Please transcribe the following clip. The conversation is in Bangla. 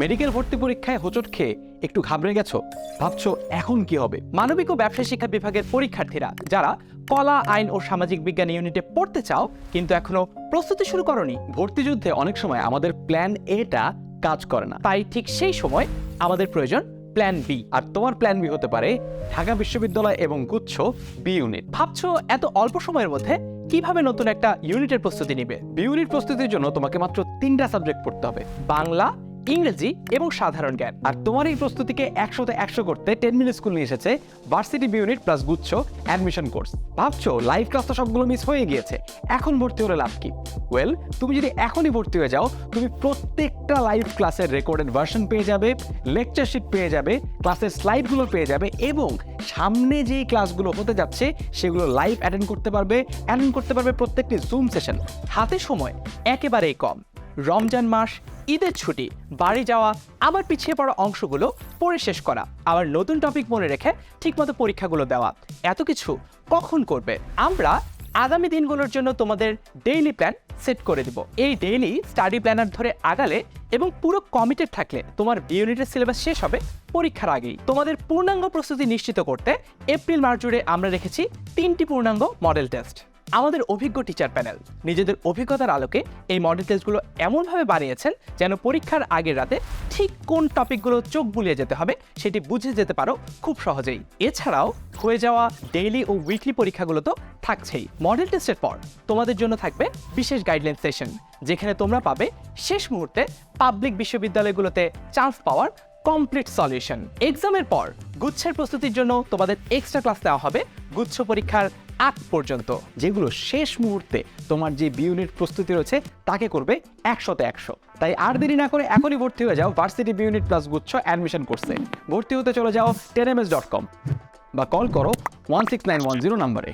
মেডিকেল ভর্তি পরীক্ষায় হোঁচট খেয়ে একটু ঘাবড়ে গেছো? ভাবছ এখন কি হবে? মানবিক ও ব্যবসায় শিক্ষা বিভাগের পরীক্ষার্থীরা, যারা কলা, আইন ও সামাজিক বিজ্ঞান ইউনিটে পড়তে চাও, কিন্তু এখনও প্রস্তুতি শুরু করনি। ভর্তি যুদ্ধে অনেক সময় আমাদের প্ল্যান এটা কাজ করে না। তাই ঠিক সেই সময় আমাদের প্রয়োজন প্ল্যান বি। আর তোমার প্ল্যান বি হতে পারে ঢাকা বিশ্ববিদ্যালয় এবং গুচ্ছ বি ইউনিট। ভাবছ এত অল্প সময়ের মধ্যে কীভাবে নতুন একটা ইউনিটের প্রস্তুতি নিবে? বি ইউনিট প্রস্তুতির জন্য তোমাকে মাত্র তিনটা সাবজেক্ট পড়তে হবে। বাংলা ইংরেজি এবং সাধারণ জ্ঞান। আর তোমার এই প্রস্তুতিকে একশোতে একশো করতে টেন মিনিট স্কুল নিয়ে এসেছে ভার্সিটি ইউনিট প্লাস গুচ্ছ অ্যাডমিশন কোর্স ভাবছ লাইভ ক্লাস তো সবগুলো মিস হয়ে গিয়েছে। এখন ভর্তি হলে লাভ কি? ওয়েল তুমি যদি এখনই ভর্তি হয়ে যাও, তুমি প্রত্যেকটা লাইভ ক্লাসের রেকর্ডেড ভার্সন পেয়ে যাবে লেকচারশিপ পেয়ে যাবে ক্লাসের স্লাইডগুলো পেয়ে যাবে এবং সামনে যেই ক্লাসগুলো হতে যাচ্ছে, সেগুলো লাইভ অ্যাটেন্ড করতে পারবে অ্যাটেন্ড করতে পারবে প্রত্যেকটি জুম সেশন হাতে সময় একেবারেই কম। রমজান মাস ঈদের ছুটি, বাড়ি যাওয়া আবার পিছিয়ে পড়া অংশগুলো পড়ে শেষ করা, আবার নতুন টপিক মনে রেখে ঠিকমতো পরীক্ষাগুলো দেওয়া। এত কিছু কখন করবে? আমরা আগামী দিনগুলোর জন্য তোমাদের ডেইলি প্ল্যান সেট করে দিব। এই ডেইলি স্টাডি প্ল্যানার ধরে আগালে এবং পুরো কমিটেড থাকলে তোমার বি ইউনিটের সিলেবাস শেষ হবে পরীক্ষার আগেই। তোমাদের পূর্ণাঙ্গ প্রস্তুতি নিশ্চিত করতে এপ্রিল মার্চ জুড়ে আমরা রেখেছি তিনটি পূর্ণাঙ্গ মডেল টেস্ট আমাদের অভিজ্ঞ টিচার প্যানেল নিজেদের অভিজ্ঞতার আলোকে এই মডেল টেস্টগুলো এমনভাবে বানিয়েছেন যেন পরীক্ষার আগের রাতে ঠিক কোন টপিকগুলো চোখ বুলিয়ে যেতে হবে সেটি বুঝে যেতে পারো খুব সহজেই। এছাড়াও হয়ে যাওয়া ডেইলি ও উইকলি পরীক্ষাগুলো তো থাকছেই। মডেল টেস্টের পর তোমাদের জন্য থাকবে বিশেষ গাইডলাইন সেশন যেখানে তোমরা পাবে শেষ মুহূর্তে পাবলিক বিশ্ববিদ্যালয়গুলোতে চান্স পাওয়ার কমপ্লিট সলিউশন এক্সামের পর, গুচ্ছের প্রস্তুতির জন্য তোমাদের এক্সট্রা ক্লাস দেওয়া হবে। গুচ্ছ পরীক্ষার আগ পর্যন্ত, যেগুলো শেষ মুহূর্তে তোমার যে বিউনিট প্রস্তুতি রয়েছে, তাকে করবে একশোতে একশো। তাই আর দেরি না করে এখনই ভর্তি হয়ে যাও ভার্সিটি বিউনিট প্লাস গুচ্ছ অ্যাডমিশন কোর্সে ভর্তি হতে চলে যাও ten M S dot com বা কল করো one six nine one zero নাম্বারে